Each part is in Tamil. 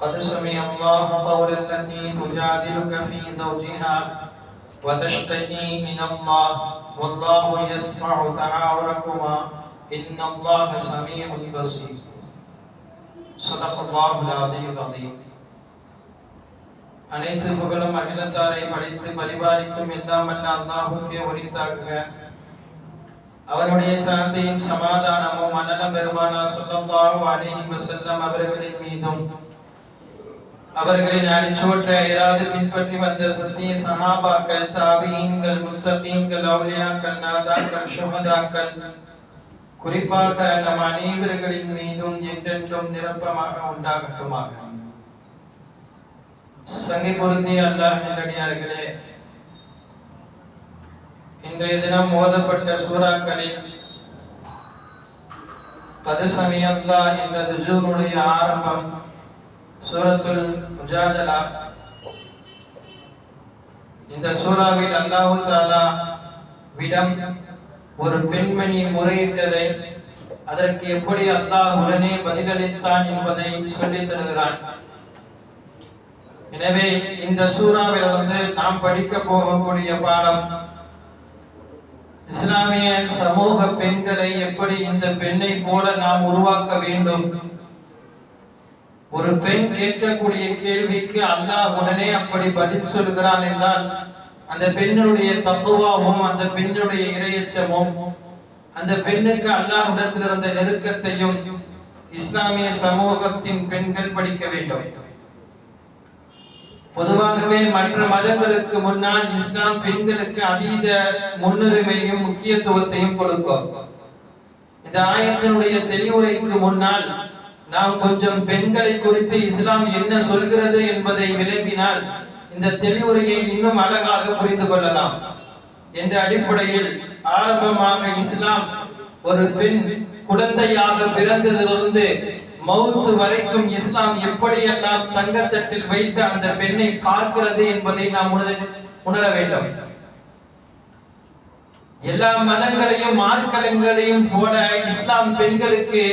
قد سمع الله قول التي تجادلك في زوجها وتشتكي من الله والله يسمع تحاوركما إن الله سميع بصير صدق الله العظيم العظيم அனைத்து புகழும் அகிலத்தாரை படைத்து பரிபாலிக்கும் எல்லாம் அல்ல அல்லாஹுக்கே உரித்தாக்குக அவனுடைய சாந்தியும் சமாதானமும் அனலம் பெருமானா சொல்லல்லாஹு அலைஹி வஸல்லம் அவர்களின் மீதும் அவர்களின் அடிச்சோற்றை இராது பின்பற்றி வந்த சத்திய சஹாபாக்கள் தாபீன்கள் முத்தபீன்கள் அவுலியாக்கள் நாதாக்கள் சுமதாக்கள். குறிப்பாக நம் அனைவர்களின் மீதும் என்றென்றும் நிரப்பமாக உண்டாகட்டுமாக. சங்கி பொருந்தி அல்லாஹ் நல்லடியார்களே இன்றைய தினம் ஓதப்பட்ட சூறாக்களில் கது சமயல்லா என்ற ருஜுனுடைய ஆரம்பம். சூரத்துல் முஜாதலா. இந்த சூறாவில் அல்லாஹு தாலா விடம் ஒரு பெண்மணி முறையிட்டதை அதற்கு எப்படி அல்லாஹ் உடனே பதிலளித்தான் என்பதை சொல்லி தருகிறான். எனவே இந்த சூறாவில் வந்து நாம் படிக்க போகக்கூடிய பாடம் இஸ்லாமிய சமூக பெண்களை எப்படி இந்த பெண்ணை போல நாம் உருவாக்க வேண்டும்? ஒரு பெண் கேட்கக்கூடிய கேள்விக்கு அல்லாஹ் உடனே அப்படி பதில் சொல்கிறான் என்றால் அந்த பெண்ணுடைய தத்துவாவும் அந்த பெண்ணுடைய இரையச்சமும் அந்த பெண்ணுக்கு அல்லாஹ்விடத்தில் இருந்த நெருக்கத்தையும் இஸ்லாமிய சமூகத்தின் பெண்கள் படிக்க வேண்டும். பொதுவாகவே மற்ற மதங்களுக்கு முன்னால் இஸ்லாம் பெண்களுக்கு அதீத முன்னுரிமையும் முக்கியத்துவத்தையும் கொடுக்கும். இந்த ஆயத்தினுடைய தெளிவுரைக்கு முன்னால் நாம் கொஞ்சம் பெண்களை குறித்து இஸ்லாம் என்ன சொல்கிறது என்பதை விளங்கினால் இந்த தெளிவுரையை இன்னும் அழகாக புரிந்து கொள்ளலாம். என்ற அடிப்படையில் ஆரம்பமாக இஸ்லாம் ஒரு பெண் குழந்தையாக பிறந்ததிலிருந்து மவுத்து வரைக்கும் இஸ்லாம் எப்படியெல்லாம் தங்கத்தட்டில் வைத்து அந்த பெண்ணை பார்க்கிறது என்பதை நாம் உணர வேண்டும். எல்லா மதங்களையும் மார்க்கலங்களையும் போல இஸ்லாம் பெண்களுக்கு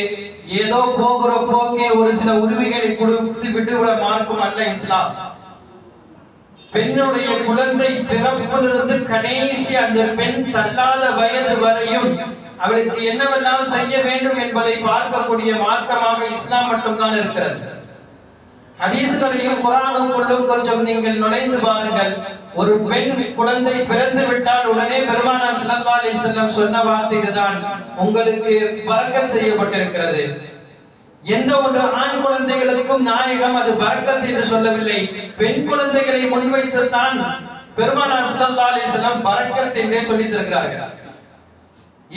ஏதோ போகிற போக்கே ஒரு சில உரிமைகளை கொடுத்து விட்டுவிட மார்க்கும் அல்ல இஸ்லாம். பெண்ணுடைய குழந்தை பிறப்பிலிருந்து கடைசி அந்த பெண் தள்ளாத வயது வரையும் அவளுக்கு என்னவெல்லாம் செய்ய வேண்டும் என்பதை பார்க்கக்கூடிய மார்க்கமாக இஸ்லாம் மட்டும்தான் இருக்கிறது. ஹதீஸ்களையும் குரானுக்குள்ளும் கொஞ்சம் நீங்கள் நுழைந்து பாருங்கள். ஒரு பெண் குழந்தை பிறந்து விட்டால் உடனே பெருமானா சல்லா அலி செல்லம் சொன்ன வார்த்தை இதுதான். உங்களுக்கு பறக்கம் செய்யப்பட்டிருக்கிறது. எந்த ஒரு ஆண் குழந்தைகளுக்கும் நாயகம் அது பறக்கத் என்று சொல்லவில்லை. பெண் குழந்தைகளை முன்வைத்துத்தான் பெருமானார் சல்லா அலி செல்லம் பறக்கத் என்றே சொல்லித்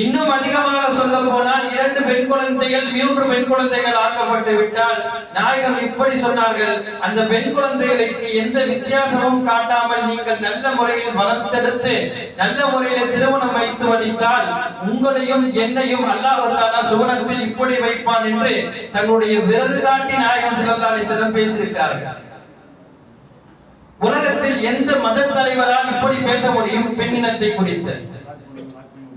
இன்னும் அதிகமாக சொல்ல போனால் இரண்டு பெண் குழந்தைகள் மூன்று பெண் குழந்தைகள் ஆக்கப்பட்டு விட்டால் நாயகம் இப்படி சொன்னார்கள் அந்த பெண் குழந்தைகளுக்கு எந்த வித்தியாசமும் காட்டாமல் நீங்கள் நல்ல முறையில் வளர்த்தெடுத்து நல்ல முறையில் திருமணம் வைத்து வடித்தால் உங்களையும் என்னையும் அல்லாஹத்தாலா சுவனத்தில் இப்படி வைப்பான் என்று தங்களுடைய விரல் காட்டி நாயகம் ஸல்லல்லாஹு அலைஹி பேசியிருக்கிறார்கள். உலகத்தில் எந்த மத தலைவரால் இப்படி பேச முடியும்? பெண்ணினத்தை குறித்து.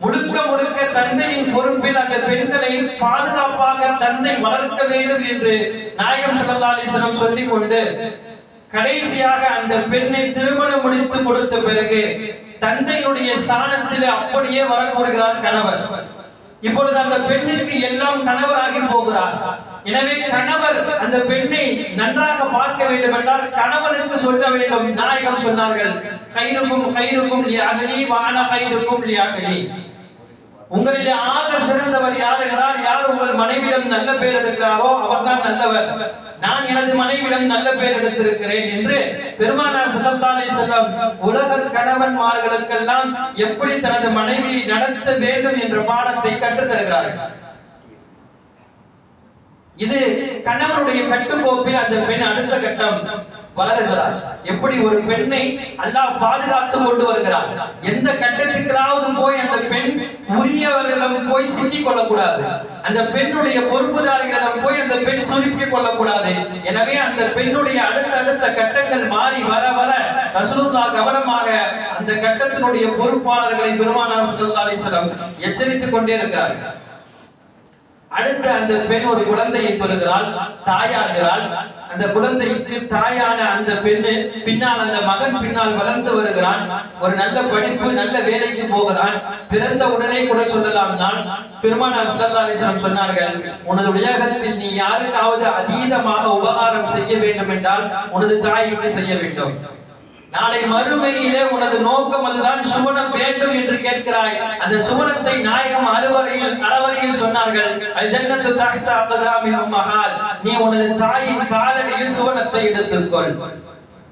முழுக்க முழுக்க தந்தையின் பொறுப்பில் அந்த பெண்களை பாதுகாப்பாக தந்தை வளர்க்க வேண்டும் என்று நாயகம் ஸல்லல்லாஹு சொல்லிக் கொண்டு கடைசியாக அந்த பெண்ணை திருமணம் முடித்து கொடுத்த பிறகு தந்தையுடைய ஸ்தானத்தில் அப்படியே வரக்கூடுகிறார் கணவர். இப்பொழுது அந்த பெண்ணிற்கு எல்லாம் கணவராகி போகிறார். எனவே கணவர் அந்த பெண்ணை நன்றாக பார்க்க வேண்டும் என்றால் கணவனுக்கு சொல்ல வேண்டும். நாயகம் சொன்னார்கள் கைருக்கும் கைருக்கும் லியாகலி வான கைருக்கும் லியாகலி உங்களிலே ஆக சிறந்தவர் யார் என்றால் யார் உங்கள் மனைவிடம் நல்ல பேர் எடுக்கிறாரோ அவர்தான் நல்லவர். நான் எனது மனைவிடம் நல்ல பேர் எடுத்திருக்கிறேன் என்று பெருமானார் ஸல்லல்லாஹு அலைஹி வஸல்லம் உலக கணவன்மார்களுக்கெல்லாம் எப்படி தனது மனைவியை நடத்த வேண்டும் என்ற பாடத்தை கற்றுத் தருகிறார்கள். இது கணவனுடைய கட்டுக்கோப்பில் அந்த பெண் அடுத்த கட்டம். வளருகிறார். எப்படி ஒரு பெண்ணை அல்லாஹ் பாதுகாத்து கொண்டு வருகிறார்? எந்த கட்டத்துக்களாவது போய் அந்த பெண் உரியவர்களிடம் போய் சிக்கிக் கொள்ளக்கூடாது. அந்த பெண்ணுடைய பொறுப்புதாரிகளிடம் போய் அந்த பெண் சுருக்கிக் கொள்ளக்கூடாது. எனவே அந்த பெண்ணுடைய அடுத்த அடுத்த கட்டங்கள் மாறி வர வர ரசூலுல்லா கவனமாக அந்த கட்டத்தினுடைய பொறுப்பாளர்களை பெருமானார் ஸல்லல்லாஹு அலிஸ்லாம் எச்சரித்துக் கொண்டே இருக்கிறார்கள். அடுத்து அந்த பெண் ஒரு குழந்தையை பெறுகிறாள் தாயாகிறாள். அந்த குழந்தைக்கு தாயான அந்த பெண்ணு பின்னால் அந்த மகன் பின்னால் வளர்ந்து வருகிறான். ஒரு நல்ல படிப்பு நல்ல வேலைக்கு போகிறான். பிறந்த உடனே கூட சொல்லலாம் தான் பெருமானார் ஸல்லல்லாஹு சொன்னார்கள் உனது உலகத்தில் நீ யாருக்காவது அதீதமாக உபகாரம் செய்ய வேண்டும் என்றால் உனது தாய்க்கு செய்ய வேண்டும். நாளை மறுமையிலே உனது நோக்கம் அதுதான் சுவனம் வேண்டும் என்று கேட்கிறாய். அந்த சுவனத்தை நாயகம் அறுவரையில் அறவரையில் சொன்னார்கள் அல் ஜன்னத்து தஹ்த நீ உனது தாயின் காலடியில் சுவனத்தை எடுத்துக்கொள்.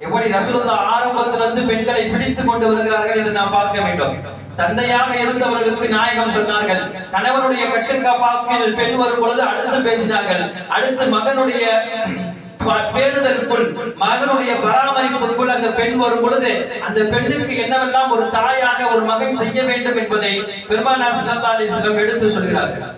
எப்படி ரசூலுல்லாஹ் ஆரம்பத்திலிருந்து பெண்களை பிடித்து கொண்டு வருகிறார்கள் என்று நாம் பார்க்க வேண்டும். தந்தையாக இருந்தவர்களுக்கு நாயகம் சொன்னார்கள் கணவனுடைய கட்டுக்காப்பாக்கில் பெண் வரும் பொழுது அடுத்து பேசினார்கள். அடுத்து மகனுடைய பேணுதலுக்குள் மகனுடைய பராமரிப்புக்குள் அந்த பெண் வரும் பொழுது அந்த பெண்ணுக்கு என்னவெல்லாம் ஒரு தாயாக ஒரு மகன் செய்ய வேண்டும் என்பதை பெருமானா ஸல்லல்லாஹு அலைஹி எடுத்து சொல்கிறார்கள்.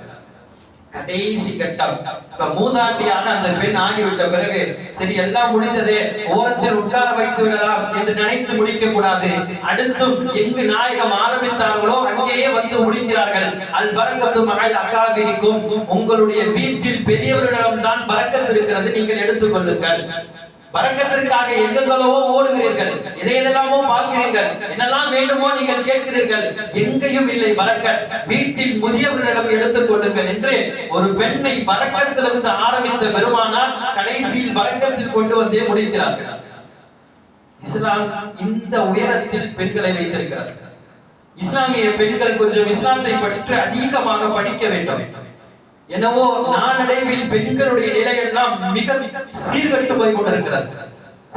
கடைசி கட்டம். இப்ப மூதாட்டியாக அந்த பெண் ஆகிவிட்ட பிறகு சரி எல்லாம் முடிந்ததே ஓரத்தில் உட்கார வைத்து விடலாம் என்று நினைத்து முடிக்க கூடாது அடுத்தும் எங்கு நாயகம் ஆரம்பித்தார்களோ அங்கேயே வந்து முடிக்கிறார்கள். அல் பரக்கத்து மகள் அக்காவிரிக்கும் உங்களுடைய வீட்டில் பெரியவர்களிடம் தான் பறக்கத்து இருக்கிறது நீங்கள் எடுத்துக்கொள்ளுங்கள் பறக்கத்திற்காக எங்கெங்களவோ ஓடுகிறீர்கள். எதை எதெல்லாமோ பார்க்கிறீர்கள். என்னெல்லாம் வேண்டுமோ நீங்கள் கேட்கிறீர்கள். எங்கேயும் இல்லை பறக்க. வீட்டில் முதியவர்களிடம் எடுத்துக் கொள்ளுங்கள் என்று ஒரு பெண்ணை பறக்கத்திலிருந்து ஆரம்பித்த பெருமானார் கடைசியில் பறக்கத்தில் கொண்டு வந்தே முடிக்கிறார்கள் இஸ்லாம் இந்த உயரத்தில் பெண்களை வைத்திருக்கிறார் இஸ்லாமிய பெண்கள் கொஞ்சம் இஸ்லாத்தை பற்றி அதிகமாக படிக்க வேண்டும். என்னவோ நாளடைவில் பெண்களுடைய நிலையெல்லாம் மிக சீர்கட்டு போய் கொண்டிருக்கிறது.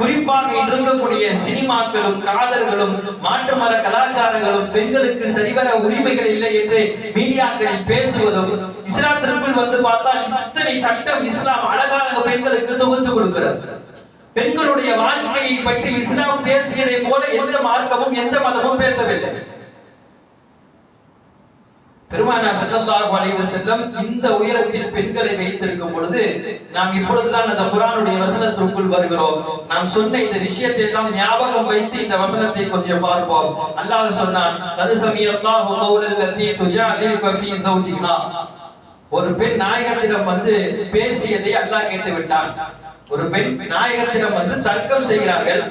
குறிப்பாக இருக்கக்கூடிய சினிமாக்களும் காதல்களும் மாற்று மர கலாச்சாரங்களும் பெண்களுக்கு சரிவர உரிமைகள் இல்லை என்று மீடியாக்களில் பேசுவதும் இஸ்லாத்திற்குள் வந்து பார்த்தால் இத்தனை சட்டம் இஸ்லாம் அழகாக பெண்களுக்கு தொகுத்து கொடுக்கிறது. பெண்களுடைய வாழ்க்கையை பற்றி இஸ்லாம் பேசியதை போல எந்த மார்க்கமும் எந்த மதமும் பேசவில்லை. பெருமானா ஸல்லல்லாஹு அலைஹி வஸல்லம் இந்த உயரத்தில் பெண்களை வைத்திருக்கும் பொழுது நாம் இப்பொழுதுதான் அந்த குர்ஆனுடைய வசனத்திற்குள் வருகிறோம். நாம் சொன்ன இந்த விஷயத்தை எல்லாம் ஞாபகம் வைத்து இந்த வசனத்தை கொஞ்சம் பார்ப்போம். அல்லாஹ் சொன்னான் கது சமியல்லாஹு கௌலல் லத்தி துஜாதிலுக ஃபீ ஜௌஜிஹா ஒரு பெண் நாயகத்திடம் வந்து பேசியதை அல்லாஹ் கேட்டு விட்டான் ஒரு பெண் நாயகத்திடம் வந்து தர்க்கம் செய்கிறார்கள்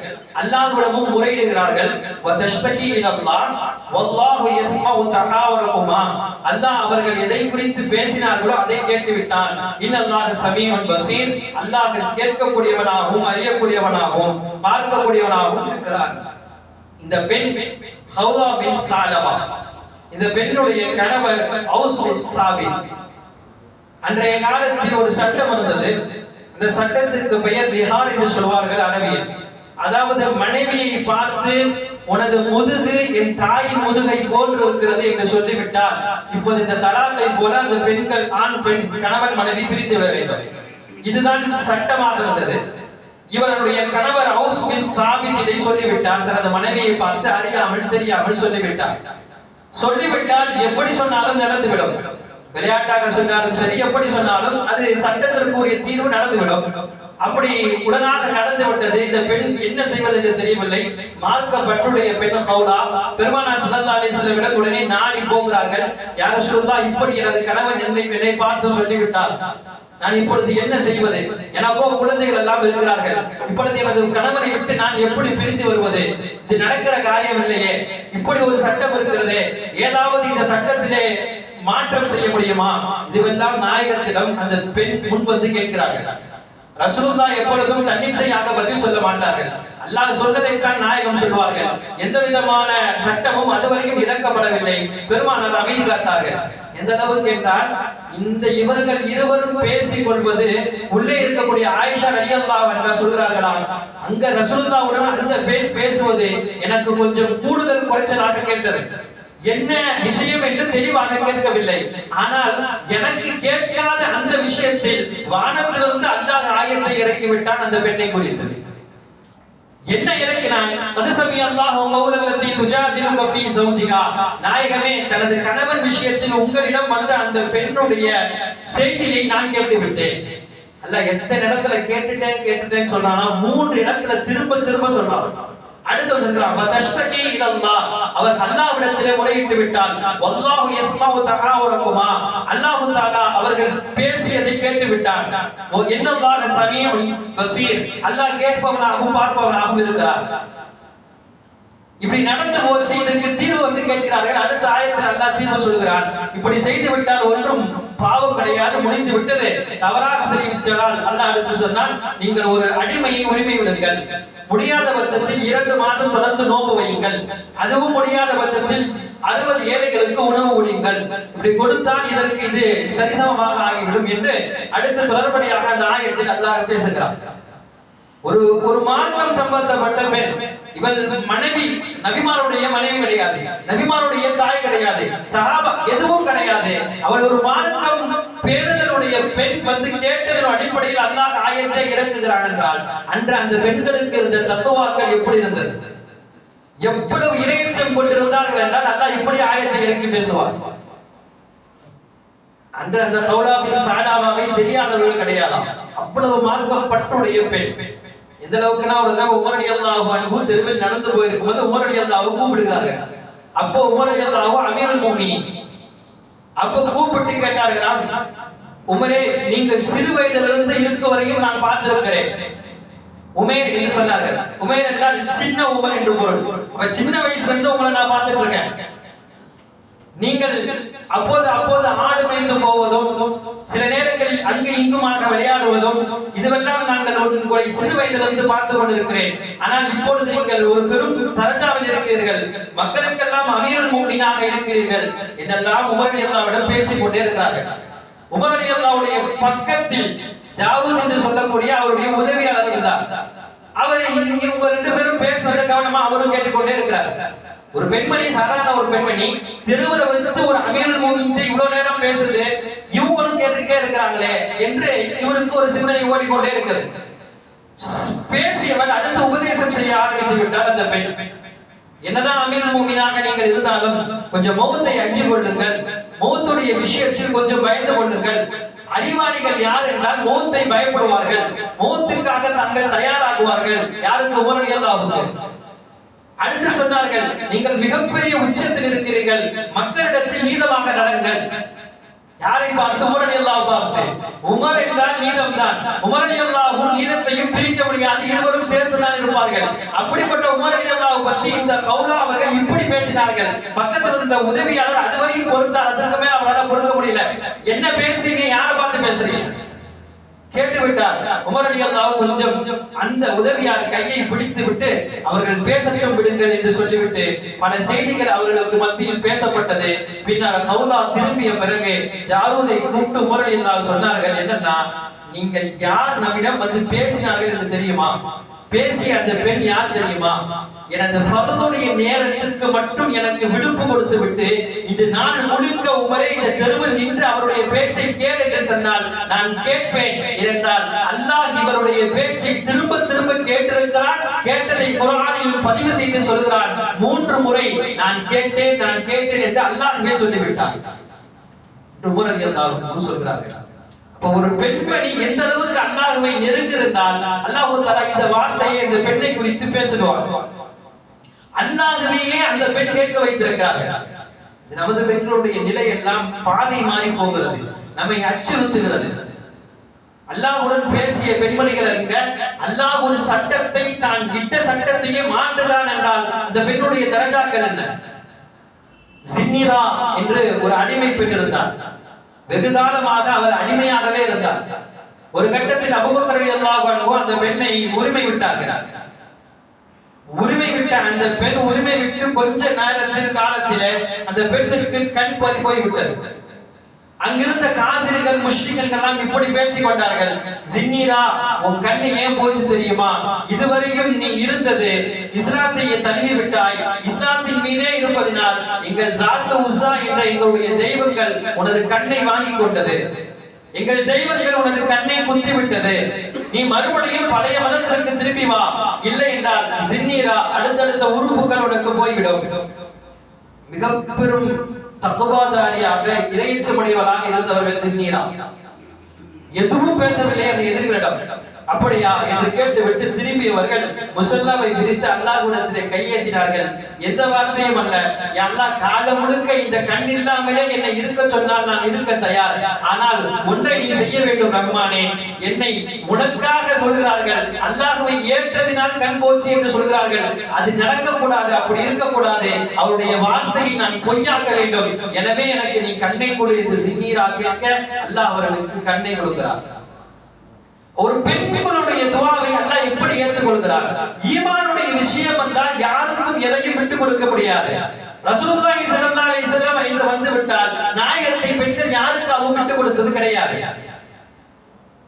அல்லாஹ்விடமும் முறையிடுகிறார்கள். வதஷ்தகி இலல்லாஹ் வல்லாஹு யஸ்மஉ தஹாவரகுமா. அல்லாஹ் அவர்கள் எதை குறித்து பேசினார்களோ அதை கேட்டு விட்டான் இன்னல்லாஹ் சமீஉன் பசீர் அல்லாஹ் கேட்கக்கூடியவனாகவும் அறியக்கூடியவனாகவும் பார்க்கக்கூடியவனாகவும் இருக்கிறான். இந்த பெண் ஹவுலா பின் சாலவா இந்த பெண்ணுடைய கணவர் அவுஸ் பின் சாபித். அன்றைய காலத்தில் ஒரு சட்டம் இருந்தது. இந்த சட்டத்திற்கு பெயர் விஹார் என்று சொல்வார்கள் அரபியில். அதாவது மனைவியை பார்த்து உனது முதுகு என் தாயின் முதுகை போன்று இருக்கிறது என்று சொல்லிவிட்டால் இப்போது இந்த தலாக்கை போல அந்த பெண்கள் ஆண் பெண் கணவன் மனைவி பிரிந்து விட வேண்டும். இதுதான் சட்டமாக இருந்தது இவருடைய கணவர் ஹவுஸ் பின் சாபித் இதை சொல்லிவிட்டார். தனது மனைவியை பார்த்து அறியாமல் தெரியாமல் சொல்லிவிட்டார். சொல்லிவிட்டால் எப்படி சொன்னாலும் நடந்துவிடும். விளையாட்டாக சொன்னாலும் சரி எப்படி சொன்னாலும் அது சட்டத்திற்குரிய தீர்வு நடந்துவிடும். அப்படி உடனாக நடந்து விட்டது இந்த பெண் என்ன செய்வது என்று தெரியவில்லை மார்க்கப்பட்டுடைய பெண் ஹவுலா பெருமானா ஸல்லல்லாஹு அலைஹி உடனே நாடி போகிறார்கள். யார சொல்லுதா இப்படி எனது கணவன் என்னை என்னை பார்த்து சொல்லிவிட்டார். நான் இப்பொழுது என்ன செய்வது? எனக்கோ குழந்தைகள் எல்லாம் இருக்கிறார்கள். இப்பொழுது எனது கணவனை விட்டு நான் எப்படி பிரிந்து வருவது? இது நடக்கிற காரியம் இல்லையே. இப்படி ஒரு சட்டம் இருக்கிறது. ஏதாவது இந்த சட்டத்திலே மாற்றம் செய்ய முடியுமா? இதுவெல்லாம் நாயகத்திடம் அந்த பெண் முன் வந்து கேட்கிறார்கள். ரசூல்லா எப்பொழுதும் தன்னிச்சையாக பதில் சொல்ல மாட்டார்கள். அல்லாஹ் சொன்னதைத்தான் நாயகம் சொல்வார்கள். எந்த விதமான சட்டமும் அதுவரையும் இழக்கப்படவில்லை. பெருமானார் அமைதி காத்தார்கள். எந்த அளவுக்கு என்றால் இந்த இவர்கள் இருவரும் பேசிக் கொள்வது உள்ளே இருக்கக்கூடிய ஆயிஷா ரலியல்லாஹு அன்ஹா சொல்கிறார்களாம். அங்க ரசூல்லாவுடன் அந்த பெண் பேசுவது எனக்கு கொஞ்சம் கூடுதல் குறைச்சலாக கேட்டது. என்ன விஷயம் என்று தெளிவாக கேட்கவில்லை. ஆனால் எனக்கு கேட்காத அந்த விஷயத்தில் வானத்திலிருந்து அல்லாஹ் ஆயத்தை இறக்கி விட்டான் அந்த பெண்ணை குறித்து என்ன இறக்கினான்? அது சமி அல்லாஹ் மௌலல்லத்தி துஜாதிலுக ஃபீ சௌஜிகா. நாயகமே தனது கணவன் விஷயத்தில் உங்களிடம் வந்த அந்த பெண்ணுடைய செய்தியை நான் கேட்டு விட்டேன் அல்ல எத்தனை இடத்துல கேட்டுட்டேன் கேட்டுட்டேன்னு சொல்றானா மூன்று இடத்துல திரும்ப திரும்ப சொல்றான். அடுத்து சொல்றான் வதஷ்தகி இலல்லாஹ் அவர் அல்லாஹ்விடத்திலே முறையிட்டு விட்டால் வல்லாஹு யஸ்மஉ தஹாவரகுமா அல்லாஹ் தஆலா அவர்கள் பேசியதை கேட்டு விட்டான் ஓ இன்னல்லாஹ சமீஉ பஸீர் அல்லாஹ் கேட்பவனாகவும் பார்ப்பவனாகவும் இருக்கிறார். இப்படி நடந்து போச்சு இதற்கு தீர்வு வந்து கேட்கிறார்கள். அடுத்த ஆயத்தில் அல்லாஹ் தீர்வு சொல்கிறான். இப்படி செய்து விட்டால் ஒன்றும் பாவம் கிடையாது முடிந்து விட்டது. தவறாக செய்துவிட்டால் அல்லாஹ் அடுத்து சொன்னால் நீங்கள் ஒரு அடிமையை உரிமை விடுங்கள். முடியாத பட்சத்தில் இரண்டு மாதம் தொடர்ந்து நோம்பு வையுங்கள். அதுவும் முடியாத பட்சத்தில் அறுபது ஏழைகளுக்கு உணவு ஒழியுங்கள் இப்படி கொடுத்தால் இதற்கு இது சரிசமமாக ஆகிவிடும் என்று அடுத்து தொடர்படியாக அந்த ஆயத்தில் அல்லாஹ் பேசுகிறார் ஒரு ஒரு மார்க்கம் சம்பந்தப்பட்ட பெண் இவள் மனைவி நபிமாருடைய மனைவி கிடையாது. நபிமாருடைய தாய் கிடையாது. சகாபா எதுவும் கிடையாது. அவள் ஒரு மார்க்கம் பேணுதலுடைய பெண் வந்து கேட்டதன் அடிப்படையில் அல்லாஹ் ஆயத்தை இறக்குகிறான் என்றால் அன்று அந்த பெண்களுக்கு இருந்த தத்துவாக்கள் எப்படி இருந்தது? எவ்வளவு இறையச்சம் கொண்டிருந்தார்கள் என்றால் அல்லாஹ் இப்படி ஆயத்தை இறக்கி பேசுவார். அன்று அந்த ஹவுலா பின் சாலாவாவை தெரியாதவர்கள் கிடையாதாம். அவ்வளவு மார்க்கம் பட்டுடைய பெண். எந்த அளவுக்குன்னா ஒரு தடவை உமர் அல்லாஹு தெருவில் நடந்து போயிருக்கும் போது உமரடி அலி அல்லாஹ் அப்போ உமரடி அலி அல்லாஹு அமீர் மோமினி அப்ப கூப்பிட்டு கேட்டார்களா உமரே நீங்கள் சிறு வயதிலிருந்து இருக்க வரையும் நான் பார்த்திருக்கிறேன். உமேர் என்று சொன்னார்கள். உமேர் என்றால் சின்ன உமர் என்று பொருள். அப்ப சின்ன வயசுல இருந்து உங்களை நான் பார்த்துட்டு இருக்கேன். நீங்கள் அப்போது அப்போது ஆடு மேய்ந்து போவதும் சில நேரங்களில் அங்கு இங்குமாக விளையாடுவதும் இதுவெல்லாம் நாங்கள் உங்களை சிறு வயதிலிருந்து பார்த்து கொண்டிருக்கிறேன். ஆனால் இப்பொழுது நீங்கள் ஒரு பெரும் தரஜாவில் இருக்கிறீர்கள். மக்களுக்கெல்லாம் அமீரல் மூடினாக இருக்கிறீர்கள் என்றெல்லாம் உமரடி அல்லாவிடம் பேசிக் கொண்டே இருக்கிறார்கள். உமரடி அல்லாவுடைய பக்கத்தில் ஜாவூத் என்று சொல்லக்கூடிய அவருடைய உதவியாளர் இருந்தார். அவரை இவங்க ரெண்டு பேரும் பேசுறது கவனமா அவரும் கேட்டுக்கொண்டே இருக்கிறார். ஒரு பெண்மணி சாதாரண ஒரு பெண்மணி தெருவுல வந்து ஒரு அமீரல் மூவிந்து இவ்வளவு நேரம் பேசுது. இவங்களும் கேட்டுக்கிட்டே இருக்கிறாங்களே என்று இவருக்கு ஒரு சிந்தனை ஓடிக்கொண்டே இருக்கிறது. பேசியவன் அடுத்து உபதேசம் செய்ய ஆரம்பித்து விட்டார் அந்த பெண். என்னதான் அமீர் மூமினாக நீங்கள் இருந்தாலும் கொஞ்சம் மௌத்தை அஞ்சு கொள்ளுங்கள். மௌத்துடைய விஷயத்தில் கொஞ்சம் பயந்து கொள்ளுங்கள். அறிவாளிகள் யார் என்றால் மௌத்தை பயப்படுவார்கள். மௌத்துக்காக தாங்கள் தயாராகுவார்கள். யாருக்கு உமரணிகள் ஆகும் அடுத்து சொன்னார்கள் நீங்கள் மிகப்பெரிய உச்சத்தில் இருக்கிறீர்கள். மக்களிடத்தில் நீதமாக நடங்கள். யாரை பார்த்து? உமரணி அல்லாஹ் பார்த்து. உமர் என்றால் நீதம் தான் உமரணி அல்லாஹும் நீதத்தையும் பிரிக்க முடியாது. இருவரும் சேர்த்து தான் இருப்பார்கள். அப்படிப்பட்ட உமரணி அல்லாஹ் பற்றி இந்த கௌலா அவர்கள் இப்படி பேசினார்கள். பக்கத்தில் இருந்த உதவியாளர் அதுவரையும் பொறுத்தார். அதற்கு மேல் அவரால் பொறுக்க முடியல. என்ன பேசுறீங்க? யாரை பார்த்து பேசுறீங்க? கேட்டுவிட்டார். உமர் அலி அல்லாஹ் கொஞ்சம் அந்த உதவியார் கையை பிடித்து விட்டு அவர்கள் பேசட்டும் விடுங்கள் என்று சொல்லிவிட்டு பல செய்திகள் அவர்களுக்கு மத்தியில் பேசப்பட்டது. பின்னர் ஹவுலா திரும்பிய பிறகு ஜாரூதை கூப்பிட்டு உமர் அலி அல்லாஹ் சொன்னார்கள் என்னன்னா நீங்கள் யார் நம்மிடம் வந்து பேசினார்கள் என்று தெரியுமா? பேசிய அந்த பெண் யார் தெரியுமா? எனது ஃபர்துடைய நேரத்திற்கு மட்டும் எனக்கு விடுப்பு கொடுத்து விட்டு இன்று நாள் முழுக்க உமரே இந்த தெருவில் நின்று அவருடைய பேச்சை கேள் என்று சொன்னால் நான் கேட்பேன். என்றால் அல்லாஹ் இவருடைய பேச்சை திரும்ப திரும்ப கேட்டிருக்கிறான். கேட்டதை குரானில் பதிவு செய்து சொல்கிறான். மூன்று முறை நான் கேட்டேன் நான் கேட்டேன் என்று அல்லாஹ்வே சொல்லிவிட்டான். உமர் அலி சொல்கிறார்கள். அப்ப ஒரு பெண்மணி எந்த அளவுக்கு அல்லாஹுவை நெருங்கிருந்தால் அல்லாஹு தலா இந்த வார்த்தையை இந்த பெண்ணை குறித்து பேசுவார். அல்லாஹுவையே அந்த பெண் கேட்க வைத்திருக்கிறார்கள். நமது பெண்களுடைய நிலை எல்லாம் பாதை மாறி போகிறது. நம்மை அச்சுறுத்துகிறது. அல்லாஹுடன் பேசிய பெண்மணிகள் என்க அல்லாஹ் ஒரு சட்டத்தை தான் இட்ட சட்டத்தையே மாற்றுகிறான் என்றால் அந்த பெண்ணுடைய தரஜாக்கள் என்ன? சின்னிரா என்று ஒரு அடிமை பெண் இருந்தார் வெகு காலமாக அவர் அடிமையாகவே இருந்தார். ஒரு கட்டத்தில் அபுபக்கரடி அல்லாஹ் அந்த பெண்ணை உரிமை விட்டார்கள். உரிமை விட்ட அந்த பெண் உரிமை விட்டு கொஞ்ச நேரத்தில் காலத்திலே அந்த பெண்ணுக்கு கண் பறி போய் விட்டது அங்கிருந்த காதிரிகள் முஷ்ரிகள் எல்லாம் இப்படி பேசிக் கொண்டார்கள் ஜின்னீரா உன் கண்ணு ஏன் போச்சு தெரியுமா? இதுவரையும் நீ இருந்தது இஸ்லாத்தை தழுவி விட்டாய் இஸ்லாத்தின் மீதே இருப்பதினால் எங்கள் தாத்து உசா என்ற எங்களுடைய தெய்வங்கள் உனது கண்ணை வாங்கி கொண்டது. எங்கள் தெய்வங்கள் உனது கண்ணை குத்தி விட்டது நீ மறுபடியும் பழைய மதத்திற்கு திரும்பி வா. இல்லை என்றால் சின்னீரா அடுத்தடுத்த உறுப்புகள் உனக்கு போய்விடும். மிக பெரும் தக்குவாதாரியாக இறையச்சமுடையவராக இருந்தவர்கள் சின்னீரா. எதுவும் பேசவில்லை அந்த எதிரிகளிடம். அப்படியா என்று கேட்டுவிட்டு திரும்பியவர்கள் முசல்லாவை விரித்து அல்லாஹ்விடத்திலே கையேற்றினார்கள் எந்த வார்த்தையும் அல்ல. அல்லாஹ் காலம் முழுக்க இந்த கண் இல்லாமலே என்னை இருக்க சொன்னால் நான் இருக்க தயார். ஆனால் ஒன்றை நீ செய்ய வேண்டும் ரஹ்மானே. என்னை உனக்காக சொல்கிறார்கள். அல்லாஹுவை ஏற்றதினால் கண் போச்சு என்று சொல்கிறார்கள். அது நடக்கக்கூடாது அப்படி இருக்கக்கூடாது. அவருடைய வார்த்தையை நான் பொய்யாக்க வேண்டும். எனவே எனக்கு நீ கண்ணை கொடு என்று சின்னீராக கேட்க அல்லாஹ் அவர்களுக்கு கண்ணை கொடுக்கிறார் ஒரு பெண்களுடைய துவாவை அல்லாஹ் எப்படி ஏற்றுக்கொள்கிறார் ஈமானுடைய விஷயம் வந்தால் யாருக்கும் எதையும் விட்டுக் கொடுக்க முடியாது. ரசூலுல்லாஹி ஸல்லல்லாஹு அலைஹி வஸல்லம் என்று வந்து விட்டால் நாயகத்தை பெண்கள் யாருக்காகவும் விட்டுக் கொடுத்தது கிடையாது.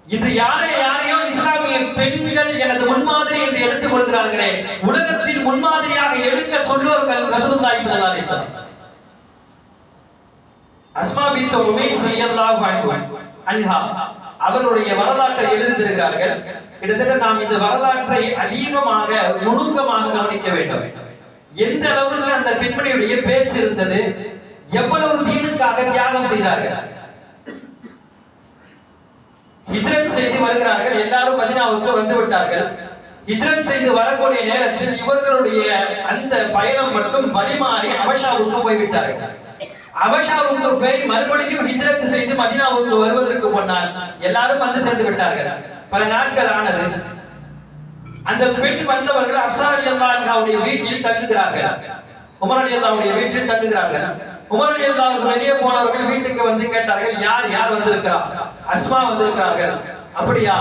இன்று யாரை யாரையோ இஸ்லாமிய பெண்கள் எனது முன்மாதிரி என்று எடுத்துக் கொள்கிறார்களே உலகத்தில் முன்மாதிரியாக எடுக்க சொல்லுவார்கள் ரசூலுல்லாஹி ஸல்லல்லாஹு அலைஹி வஸல்லம். அஸ்மா பின்த் உமைஸ் ரலியல்லாஹு அன்ஹா. அவருடைய வரலாற்றை எழுதியிருக்கிறார்கள். கிட்டத்தட்ட நாம் இந்த வரலாற்றை அதிகமாக நுணுக்கமாக கவனிக்க வேண்டும். எந்த அளவுக்கு அந்த பெண்மணியுடைய பேச்சு இருந்தது எவ்வளவு தீனுக்காக தியாகம் செய்தார்கள். ஹிஜ்ரத் செய்து வருகிறார்கள் எல்லாரும் மதினாவுக்கு வந்து விட்டார்கள். ஹிஜ்ரத் செய்து வரக்கூடிய நேரத்தில் இவர்களுடைய அந்த பயணம் மட்டும் வழிமாறி அபஷாவுக்கு போய்விட்டார்கள். அபஷாவுக்கு போய் மறுபடியும் ஹிஜ்ரத் செய்து மதினாவுக்கு வருவதற்கு முன்னால் எல்லாரும் வந்து சேர்ந்து விட்டார்கள். பல நாட்கள் ஆனது. அந்த பெண் வந்தவர்கள் அப்சார் அலி அல்லாஹ்வுடைய வீட்டில் தங்குகிறார்கள். உமர் அலி அல்லாஹ்வுடைய வீட்டில் தங்குகிறார்கள். உமர் அலி வெளியே போனவர்கள் வீட்டுக்கு வந்து கேட்டார்கள் யார் யார் வந்திருக்கிறார் அஸ்மா வந்திருக்கிறார்கள். அப்படியா?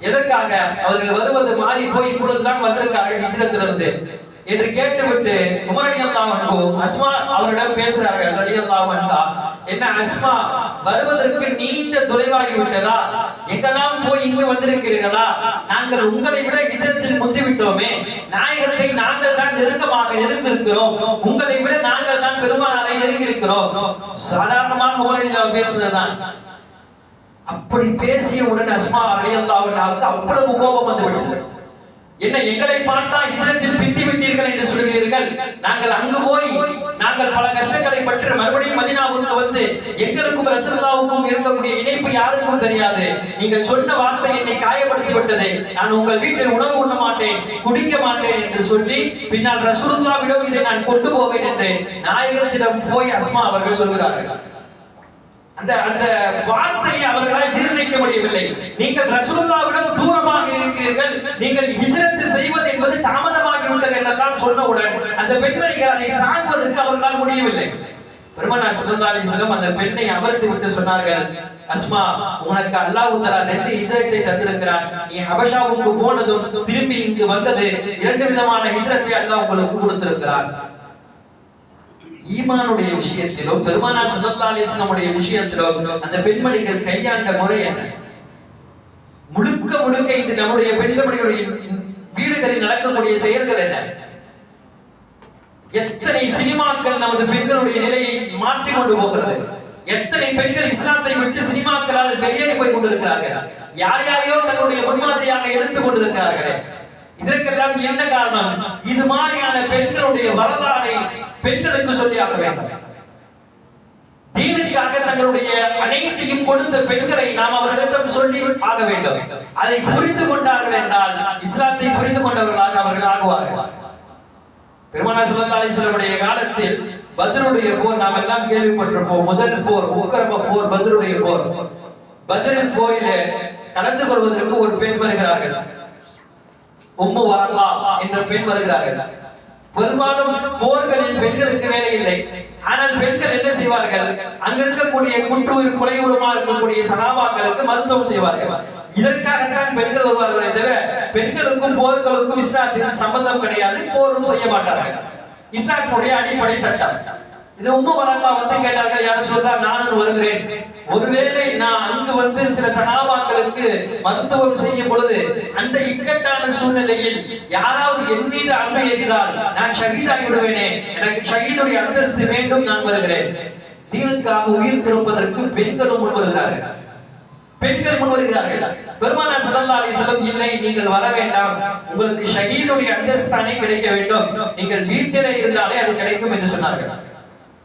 எதற்காக? அவர்கள் வருவது மாறி போய் இப்பொழுதுதான் வந்திருக்கார்கள் ஹிஜ்ரத்திலிருந்து. என்று கேட்டுவிட்டு உமர் அலி அல்லாஹ் அஸ்மா அவரிடம் பேசுகிறார்கள். அலி அல்லாஹ் என்ன அஸ்மா வருவதற்கு நீண்ட தொலைவாகி விட்டதா? எங்கெல்லாம் போய் இங்கு வந்திருக்கிறீர்களா? நாங்கள் உங்களை விட ஹிஜ்ரத்தில் முந்திவிட்டோமே. நாயகத்தை நாங்கள் தான் நெருக்கமாக நெருங்கிருக்கிறோம் உங்களை விட நாங்கள் தான் பெருமானாரை நெருங்கியிருக்கிறோம். சாதாரணமாக உமரில் பேசுனதுதான் அப்படி பேசிய உடனே அஸ்மா அலையல்லாவுக்கு அவ்வளவு கோபம் வந்து விடுகிறது என்ன எங்களை பார்த்தா ஹிஜ்ரத்தில் பித்தி விட்டீர்கள் என்று சொல்கிறீர்கள் நாங்கள் அங்கு போய் நாங்கள் பல கஷ்டங்களை பற்றி மறுபடியும் மதினாவுக்கு வந்து எங்களுக்கும் ரசூலுல்லாவுக்கும் இருக்கக்கூடிய இணைப்பு யாருக்கும் தெரியாது. நீங்கள் சொன்ன வார்த்தை என்னை காயப்படுத்தி விட்டது நான் உங்கள் வீட்டில் உணவு உண்ண மாட்டேன் குடிக்க மாட்டேன் என்று சொல்லி பின்னால் ரசூலுல்லாவிடம் இதை நான் கொண்டு போவேன் என்று நாயகத்திடம் போய் அஸ்மா அவர்கள் சொல்கிறார்கள். அந்த அந்த வார்த்தையை அவர்களால் ஜீரணிக்க முடியவில்லை. நீங்கள் ரசூலுல்லாவிடம் தூரமாக இருக்கிறீர்கள். நீங்கள் ஹிஜரத்து செய்வது என்பது தாமதமாகி உள்ளது என்றெல்லாம் சொன்னவுடன் அந்த பெண்மணிகள் அதை தாங்குவதற்கு அவர்களால் முடியவில்லை. பெருமனார் ஸல்லல்லாஹு அலைஹி அந்த பெண்ணை அமர்த்தி விட்டு சொன்னார்கள் அஸ்மா உனக்கு அல்லாஹ் தலா ரெண்டு ஹிஜ்ரத்தை தந்திருக்கிறான். நீ ஹபஷாவுக்கு போனதும் திரும்பி இங்கு வந்தது இரண்டு விதமான ஹிஜ்ரத்தை அல்லாஹ் உங்களுக்கு கொடுத்திருக்கிறான். ஈமானுடைய விஷயத்திலும் பெருமானார் ஸல்லல்லாஹு விஷயத்திலும் அந்த பெண்மணிகள் கையாண்ட முறை என்ன? முழுக்க முழுக்க இன்று நம்முடைய பெண்களுடைய வீடுகளில் நடக்கக்கூடிய செயல்கள் என்ன? எத்தனை சினிமாக்கள் நமது பெண்களுடைய நிலையை மாற்றி கொண்டு போகிறது? எத்தனை பெண்கள் இஸ்லாத்தை விட்டு சினிமாக்களால் வெளியேறி போய் கொண்டிருக்கிறார்கள்? யார் யாரையோ தங்களுடைய முன்மாதிரியாக எடுத்துக் கொண்டிருக்கிறார்களே? இதற்கெல்லாம் என்ன காரணம்? இது மாதிரியான பெண்களுடைய வரலாறை பெண்களுக்கு சொல்லியாக வேண்டும். தீனுக்காக தங்களுடைய அனைத்தையும் கொடுத்த பெண்களை நாம் அவர்களிடம் சொல்லி ஆக வேண்டும். அதை புரிந்து கொண்டார்கள் என்றால் இஸ்லாத்தை புரிந்து கொண்டவர்களாக அவர்கள் ஆகுவார்கள். பெருமானா ஸல்லல்லாஹு அலைஹி காலத்தில் பத்ருடைய போர் நாம் எல்லாம் கேள்விப்பட்டிருப்போம். முதல் போர் உக்கரம போர் பத்ருடைய போர். பத்ரில் போரிலே கலந்து கொள்வதற்கு ஒரு பெண் வருகிறார்கள். உம்மு வரகா என்ற பெண் வருகிறார்கள். பெரும்பாலும் போர்களில் பெண்களுக்கு வேலை இல்லை. ஆனால் பெண்கள் என்ன செய்வார்கள்? அங்க இருக்கக்கூடிய குற்றுயிர் குறைவுரமா இருக்கக்கூடிய சனாபாக்களுக்கு மருத்துவம் செய்வார்கள். இதற்காகத்தான் பெண்கள் வருவார்களே தவிர பெண்களுக்கும் போர்களுக்கும் இஸ்லாத்தின் சம்பந்தம் கிடையாது போரும் செய்ய மாட்டார்கள். இஸ்லாத்தினுடைய அடிப்படை சட்டம். இது உம்மு வரக்கா வந்து கேட்டார்கள் யாரும் சொல்றா நானும் வருகிறேன். ஒருவேளை நான் அங்கு வந்து சில சகாபாக்களுக்கு மருத்துவம் செய்யும் பொழுது அந்த இக்கட்டான சூழ்நிலையில் யாராவது என் மீது அன்பை எறிந்தால் நான் ஷகீதாகி விடுவேனே எனக்கு ஷகீதுடைய அந்தஸ்து வேண்டும் நான் வருகிறேன். தீனுக்காக உயிர் திருப்பதற்கு பெண்களும் முன் வருகிறார்கள். பெண்கள் முன் வருகிறார்கள். பெருமானா சல்லா அலைஹி இல்லை நீங்கள் வர வேண்டாம். உங்களுக்கு ஷகீதுடைய அந்தஸ்தானே கிடைக்க வேண்டும். நீங்கள் வீட்டிலே இருந்தாலே அது கிடைக்கும் என்று சொன்னார்கள்.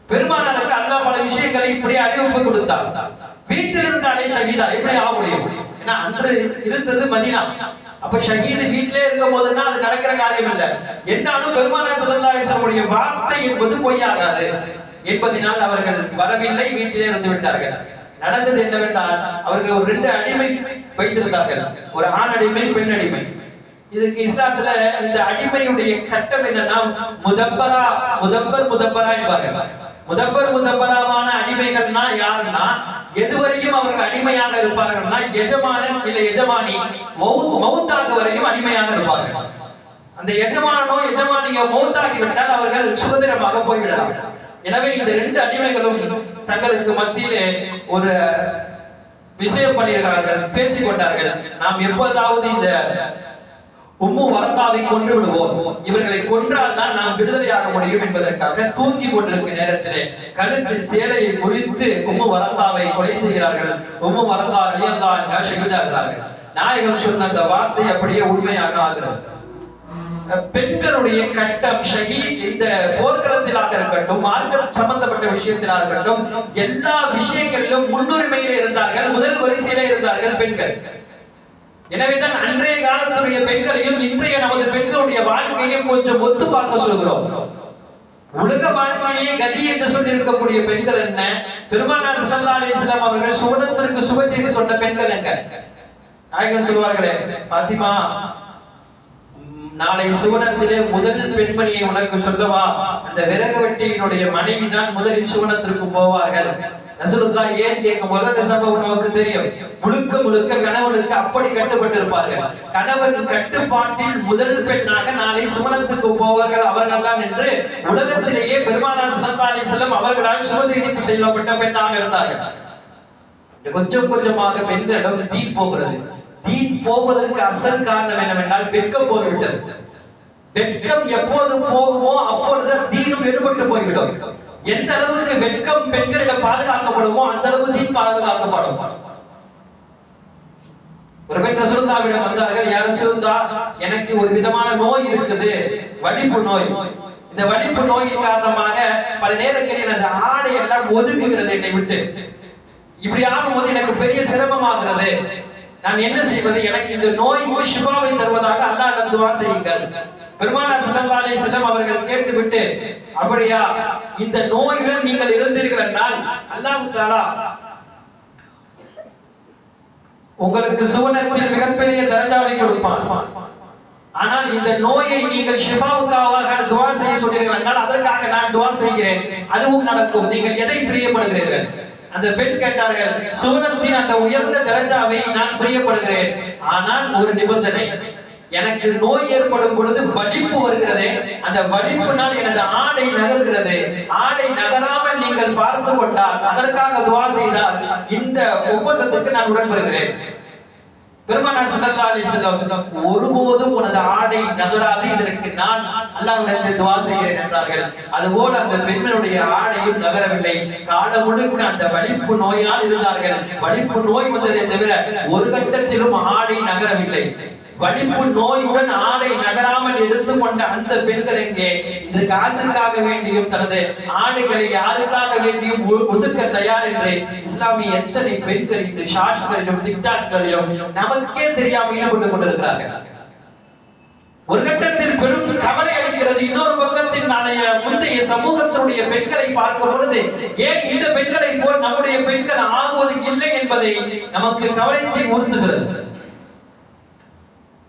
பெருமானாருக்கு அல்லாஹ் பல விஷயங்களை இப்படி அறிவிப்பு கொடுத்தார். வீட்டில் இருந்தாலே ஷஹீதா எப்படி ஆக முடியும். ஏன்னா அன்று இருந்தது மதினா. அப்ப ஷஹீது வீட்டிலே இருக்கும் போதுன்னா அது நடக்கிற காரியம் இல்ல. என்னாலும் பெருமானார் ஸல்லல்லாஹு அலைஹி வார்த்தை என்பது பொய்யாகாது. என்பதனால் அவர்கள் வரவில்லை வீட்டிலே இருந்து விட்டார்கள். நடந்தது என்னவென்றால் அவர்கள் ஒரு ரெண்டு அடிமை வைத்திருந்தார்கள். ஒரு ஆண் அடிமை பெண் அடிமை. இதுக்கு இஸ்லாத்துல இந்த அடிமையுடைய கட்டம் என்னன்னா முதப்பரா முதப்பர் முதப்பரா என்பார்கள். முதப்பர் முதப்பராவான அடிமைகள்னா யாருன்னா எதுவரையும் அவர்கள் அடிமையாக இருப்பார்கள்னா எஜமானன் இல்ல எஜமானி மௌத் மௌத்தாக வரையும் அடிமையாக இருப்பார்கள். அந்த எஜமானனோ எஜமானியோ மௌத்தாகி விட்டால் அவர்கள் சுதந்திரமாக போய்விடலாம். எனவே இந்த ரெண்டு அடிமைகளும் தங்களுக்கு மத்தியிலே ஒரு விஷயம் பண்ணியிருக்கிறார்கள் பேசிக்கொண்டார்கள். நாம் எப்போதாவது இந்த உம்மு வரத்தாவை கொன்று விடுவோம் இவர்களை கொன்றால் தான் நாம் விடுதலையாக முடியும் என்பதற்காக தூங்கி கொண்டிருக்கும் நேரத்திலே கழுத்தில் சேலையை குறித்து உம்மு வரத்தாவை கொலை செய்கிறார்கள். உம்மு வரத்தா அழியந்தான் ஷகிதாகிறார்கள் நாயகம் சொன்ன அந்த வார்த்தை அப்படியே உண்மையாக ஆகிறது. பெண்களுடைய கட்டம் ஷஹீத் இந்த போர்க்களத்திலாக இருக்கட்டும் மார்க்க சம்பந்தப்பட்ட விஷயத்திலாக இருக்கட்டும் எல்லா விஷயங்களிலும் முன்னுரிமையில இருந்தார்கள் முதல் வரிசையில இருந்தார்கள் பெண்கள். எனவேதான் அன்றைய காலத்துடைய பெண்களையும் இன்றைய நமது பெண்களுடைய வாழ்க்கையும் கொஞ்சம் ஒத்து பார்க்க சொல்கிறோம். உலக வாழ்க்கையே கதி என்று சொல்லி இருக்கக்கூடிய பெண்கள் என்ன? பெருமானா சல்லா அலைஹி அவர்கள் சுவனத்திற்கு சுப செய்து சொன்ன பெண்கள் எங்க? நாயகன் சொல்வார்களே பாத்திமா நாளை சுவனத்திலே முதல் பெண்மணியை உனக்கு சொல்லவா? அந்த விறகு வெட்டியினுடைய மனைவி தான் முதலில் சுவனத்திற்கு போவார்கள். ரசூலுல்லா ஏன் கேட்கும் போது அந்த சம்பவம் நமக்கு தெரியும். முழுக்க முழுக்க கணவனுக்கு அப்படி கட்டுப்பட்டு இருப்பார்கள் கணவன் கட்டுப்பாட்டில் முதல் பெண்ணாக நாளை சுமணத்துக்கு போவார்கள் அவர்கள் தான் என்று உலகத்திலேயே பெருமானார் ஸல்லல்லாஹு அலைஹி அவர்களால் சுப செல்லப்பட்ட செய்யப்பட்ட பெண்ணாக இருந்தார்கள். கொஞ்சம் கொஞ்சமாக பெண்களிடம் தீ போகிறது. தீ போவதற்கு அசல் காரணம் என்னவென்றால் வெட்கம் போய்விட்டது. வெட்கம் எப்போது போகுமோ அப்பொழுது தீனும் எடுபட்டு போய்விடும். எந்த அளவுக்கு வெட்கம் பெண்களிடம் பாதுகாக்கப்படுமோ அந்த அளவு தீன் பாதுகாக்கப்படும். ஒரு பெண் ரசூலுல்லாவிடம் வந்தார்கள் யார் ரசூலுல்லா எனக்கு ஒரு விதமான நோய் இருக்குது வலிப்பு நோய். இந்த வலிப்பு நோயின் காரணமாக பல நேரங்களில் அந்த ஆடை எல்லாம் ஒதுங்குகிறது என்னை விட்டு. இப்படி ஆகும்போது எனக்கு பெரிய சிரமமாகிறது. நான் என்ன செய்வது? எனக்கு இந்த நோய்க்கு சிவாவை தருவதாக அல்லாஹ்விடம் துவா செய்யுங்கள். பெருமானார் ஸல்லல்லாஹு அலைஹி வஸல்லம் அவர்கள் கேட்டுவிட்டு அப்படியா இந்த நோயுடன் நீங்கள் இருந்தீர்கள் என்றால் அல்லாஹ் தஆலா உங்களுக்கு சுவனத்தில் மிகப்பெரிய தரஜாவை கொடுப்பான். ஆனால் இந்த நோயை நீங்கள் ஷிஃபாவுக்காக துவா செய்ய சொன்னீர்கள் என்றால் அதற்காக நான் துவா செய்கிறேன். அதுவும் நடக்கும். நீங்கள் எதை பிரியப்படுகிறீர்கள்? அந்த பெண் கேட்டார்கள் சுவனத்தின் அந்த உயர்ந்த தரஜாவை நான் பிரியப்படுகிறேன். ஆனால் ஒரு நிபந்தனை எனக்கு நோய் ஏற்படும் பொழுது வலிப்பு வருகிறது. அந்த வலிப்புனால் எனது ஆடை நகர்கிறது. ஆடை நகராமல் நீங்கள் பார்த்து கொண்டால் அதற்காக துவா செய்தால் இந்த ஒப்பந்தத்துக்கு நான் உடன்படுகிறேன். பெருமானார் ஸல்லல்லாஹு அலைஹி ஒருபோதும் உனது ஆடை நகராது. இதற்கு நான் அல்லாவிடத்தில் துவா செய்கிறேன் என்றார்கள். அதுபோல அந்த பெண்களுடைய ஆடையும் நகரவில்லை. கால முழுக்க அந்த வலிப்பு நோயால் இருந்தார்கள். வலிப்பு நோய் வந்ததை தவிர ஒரு கட்டத்திலும் ஆடை நகரவில்லை. வலிப்பு நோயுடன் ஆடை நகராமல் எடுத்துக்கொண்ட அந்த பெண்கள் எங்கே? இன்று காசுக்காக வேண்டியும் தனது ஆடைகளை யாருக்காக வேண்டியும் ஒ- ஒதுக்க தயார் என்று இஸ்லாமிய எத்தனை பெண்கள் இன்று ஷார்ட்ஸ்களிலும் டிக்டாக்களிலும் நமக்கே தெரியாமல் ஈடுபட்டுக் கொண்டிருக்கிறார்கள். ஒரு கட்டத்தில் பெரும் கவலை அளிக்கிறது. இன்னொரு பக்கத்தில் நாளைய முந்தைய சமூகத்தினுடைய பெண்களை பார்க்கும் பொழுது ஏன் இந்த பெண்களை போல் நம்முடைய பெண்கள் ஆகுவது இல்லை என்பதை நமக்கு கவலைத்தை உறுத்துகிறது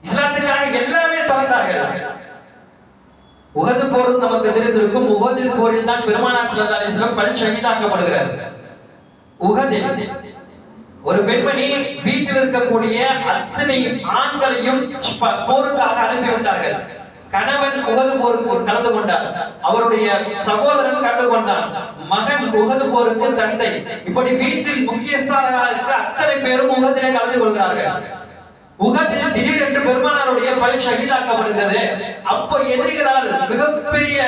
இஸ்லாத்துக்காக எல்லாமே திறந்தார்கள் உகது போரும் நமக்கு தெரிந்திருக்கும். உகதில் போரில் தான் பெருமானா ஸல்லல்லாஹு அலிஸ்லம் பல் ஷஹீதாக்கப்படுகிறார். உகதில் ஒரு பெண்மணி வீட்டில் இருக்கக்கூடிய அத்தனை ஆண்களையும் போருக்காக அனுப்பிவிட்டார்கள். கணவன் உகது போருக்கு கலந்து கொண்டார். அவருடைய சகோதரன் கலந்து கொண்டான். மகன் உகது போருக்கு தந்தை. இப்படி வீட்டில் முக்கியஸ்தானராக அத்தனை பேரும் உகதிலே கலந்து கொள்கிறார்கள். திடீர் என்று பெருமானாருடைய பல் ஷஹீதாக்கப்படுகிறது அப்ப எதிரிகளால் மிகப்பெரிய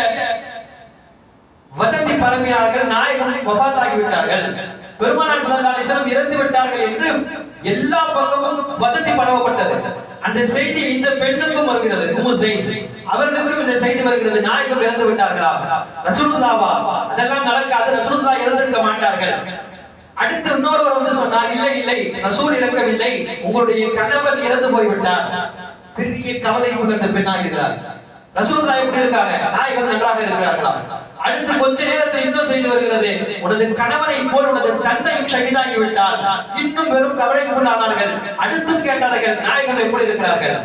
வதந்தி பரப்பினார்கள் நாயகம் வஃபாத்தாகி விட்டார்கள் பெருமானார் ஸல்லல்லாஹு இறந்து விட்டார்கள் என்று எல்லா பக்கமும் வதந்தி பரவப்பட்டது அந்த செய்தி இந்த பெண்ணுக்கும் வருகிறது உம்மு செய்தி அவர்களுக்கும் இந்த செய்தி வருகிறது நாயகம் இறந்து விட்டார்களா? ரசூலுல்லாவா அதெல்லாம் நடக்காது ரசூலுல்லா இறந்திருக்க மாட்டார்கள். அடுத்து இன்னொருவர் வந்து சொன்னார் இல்லை இல்லை ரசூல் இறக்கவில்லை உங்களுடைய கணவன் இறந்து போய்விட்டார். பெரிய கவலை உள்ள அந்த பெண்ணாகிறார் ரசூலுல்லா எப்படி இருக்காங்க? நாயகம் நன்றாக இருக்கிறார்களா? அடுத்து கொஞ்ச நேரத்தில் இன்னும் செய்து வருகிறது. உனது கணவனை போல் உனது தந்தையும் ஷஹீதாகி விட்டார். இன்னும் வெறும் கவலைக்குள்ளானார்கள். அடுத்தும் கேட்டார்கள் நாயகம் எப்படி இருக்கிறார்கள்?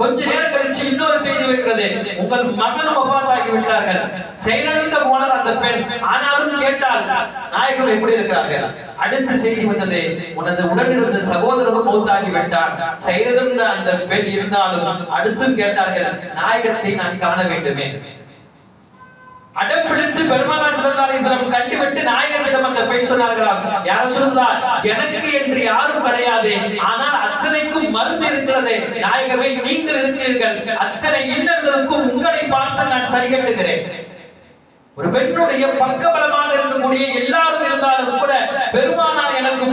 கொஞ்ச நேரம் கழிச்சு இன்னொரு செய்தி வருகிறது. உங்கள் மகன் வஃபாத்தாகி விட்டார்கள். செயலிழந்த போனார் அந்த பெண். ஆனாலும் கேட்டால் நாயகம் எப்படி இருக்கிறார்கள்? அடுத்த செய்தி வந்தது உனது உடன் இருந்த சகோதரனும் மூத்தாகி விட்டான். செயலிழந்த அந்த பெண் இருந்தாலும் அடுத்தும் கேட்டார்கள் நாயகத்தை நான் காண வேண்டுமே. அடம் பிடித்து பெருமானா சிறந்த அலைஹி கண்டுவிட்டு நாயகர்களிடம் அந்த பெண் சொன்னார்களாம் யார சொல்லுதா? எனக்கு என்று யாரும் கிடையாது. ஆனால் அத்தனைக்கும் மருந்து இருக்கிறது. நாயகமே நீங்கள் இருக்கிறீர்கள். அத்தனை இன்னர்களுக்கும் உங்களை பார்த்து நான் சரி கட்டுகிறேன் ஒரு பெண்ணுடைய பக்கபலமாக இருக்கக்கூடிய எல்லாரும் இருந்தாலும் கூட பெருமானார் எனக்கு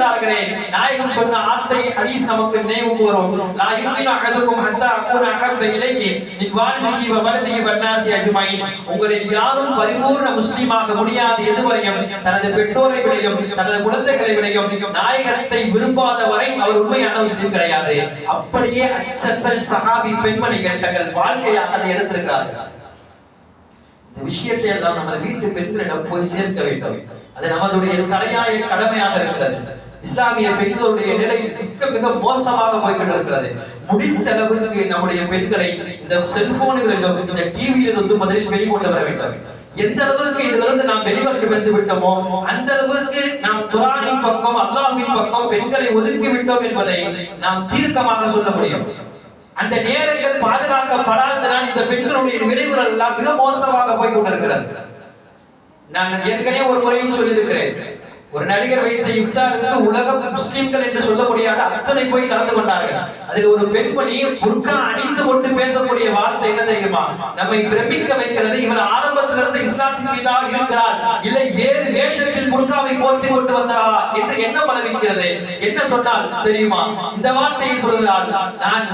போதும் நாயகம் சொன்ன ஆத்தை ஹதீஸ் நமக்கு நினைவு கூறும். லா யுமினு அஹதுக்கும் ஹத்தா அகுன அஹப்ப இலைஹி மின் வாலிதிஹி வ வலதிஹி வ அஜ்மைன் உங்களில் யாரும் பரிபூர்ண முஸ்லிமாக முடியாது எதுவரையும். தனது பெற்றோரை விடையும் தனது குழந்தைகளை விடையும் நாயகத்தை விரும்பாத வரை அவர் உண்மையான முஸ்லிம் கிடையாது. அப்படியே அச்சசல் சஹாபி பெண்மணிகள் தங்கள் வாழ்க்கையாக அதை எடுத்திருக்கிறார்கள். இந்த விஷயத்தை எல்லாம் நமது வீட்டு பெண்களிடம் போய் சேர்க்க வேண்டும். அது நமதுடைய தலையாய கடமையாக இருக்கிறது. இஸ்லாமிய பெண்களுடைய நிலை மிக மிக மோசமாக போய்கொண்டிருக்கிறது முடிந்த அளவுக்கு நம்முடைய பெண்களை இந்த செல்போன்களிலும் இந்த டிவியிலிருந்து முதலில் வெளிக்கொண்டு வர வேண்டும். எந்த அளவுக்கு இதுல இருந்து நாம் வெளிவந்து வந்து விட்டோமோ அந்த அளவுக்கு நாம் குரானின் பக்கம் அல்லாஹின் பக்கம் பெண்களை ஒதுக்கி விட்டோம் என்பதை நாம் தீர்க்கமாக சொல்ல முடியும். அந்த நேரங்கள் பாதுகாக்கப்படாததனால் இந்த பெண்களுடைய விளைவுகள் எல்லாம் மிக மோசமாக போய் கொண்டிருக்கிறது நான் ஏற்கனவே ஒரு முறையும் சொல்லியிருக்கிறேன். ஒரு நடிகர் வைத்த இஃப்தாருக்கு உலக முஸ்லிம்கள் என்று சொல்ல முடியாத அத்தனை போய் கலந்து கொண்டார்கள். அதில் ஒரு பெண்மணி புர்கா அணிந்து கொண்டு பேசக்கூடிய வார்த்தை என்ன தெரியுமா? நம்மை பிரமிக்க வைக்கிறது இவர் ஆரம்பத்திலிருந்து இஸ்லாத்தின் மீதாக இருக்கிறார் இல்லை வேறு வேஷத்தில் புர்காவை போர்த்தி கொண்டு வந்தாரா என்று என்ன பரவிக்கிறது என்ன சொன்னால் தெரியுமா? இந்த வார்த்தையை சொல்கிறார் நான்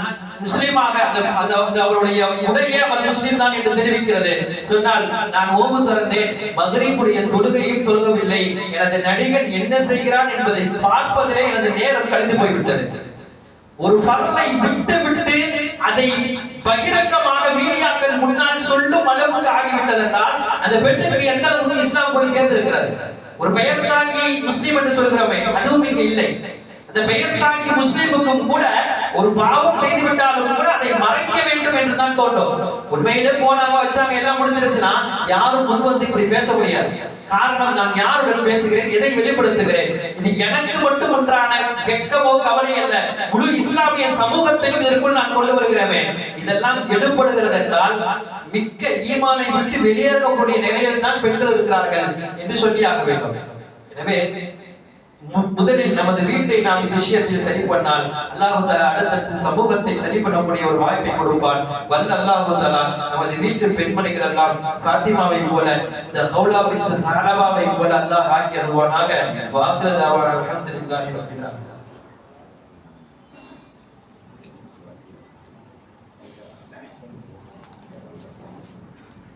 முஸ்லீமாக அந்த அந்த அவருடைய உடையே அவர் முஸ்லீம் தான் என்று தெரிவிக்கிறது. சொன்னால் நான் ஓம்பு திறந்தேன். மகரீபுடைய தொழுகையும் தொழுகவில்லை. எனது நடிகன் என்ன செய்கிறான் என்பதை பார்ப்பதிலே எனது நேரம் கழிந்து போய்விட்டது. ஒரு ஃபர்லை விட்டு விட்டு அதை பகிரங்கமாக மீடியாக்கள் முன்னால் சொல்லும் அளவுக்கு ஆகிவிட்டது என்றால் அந்த பெண்ணுக்கு எந்த அளவுக்கு இஸ்லாம் போய் சேர்ந்திருக்கிறது? ஒரு பெயர் தாங்கி முஸ்லீம் என்று சொல்கிறோமே அதுவும் இங்கு இல்லை. அந்த பெயர் தாங்கி முஸ்லீமுக்கும் கூட ஒரு பாவம் செய்து விட்டாலும் கூட அதை மறைக்க வேண்டும் என்று தான் தோன்றும். உண்மையிலே போனாங்க வச்சாங்க எல்லாம் முடிஞ்சிருச்சுன்னா யாரும் முன் வந்து இப்படி பேச முடியாது. காரணம் நான் யாருடன் பேசுகிறேன் எதை வெளிப்படுத்துகிறேன்? இது எனக்கு மட்டும் ஒன்றான வெக்கமோ கவலை அல்ல. முழு இஸ்லாமிய சமூகத்தையும் இதற்குள் நான் கொண்டு வருகிறேன். இதெல்லாம் எடுப்படுகிறது என்றால் மிக்க ஈமானை விட்டு வெளியேறக்கூடிய நிலையில் தான் பெண்கள் இருக்கிறார்கள் என்று சொல்லி ஆக வேண்டும். எனவே முதலில் நமது வீட்டை நாம் இந்த விஷயத்தில் சரி பண்ணால் அல்லாஹு தலா அடுத்தடுத்து சமூகத்தை சரி பண்ணக்கூடிய ஒரு வாய்ப்பை கொடுப்பான். வல்ல அல்லாஹு தலா நமது வீட்டு பெண்மணிகள் எல்லாம் ஃபாத்திமாவை போல இந்த ஹவுலா பின் சாரபாவை போல அல்லாஹ் ஆக்கி அருள்வானாக. வாசல் தாவான ரப்பில்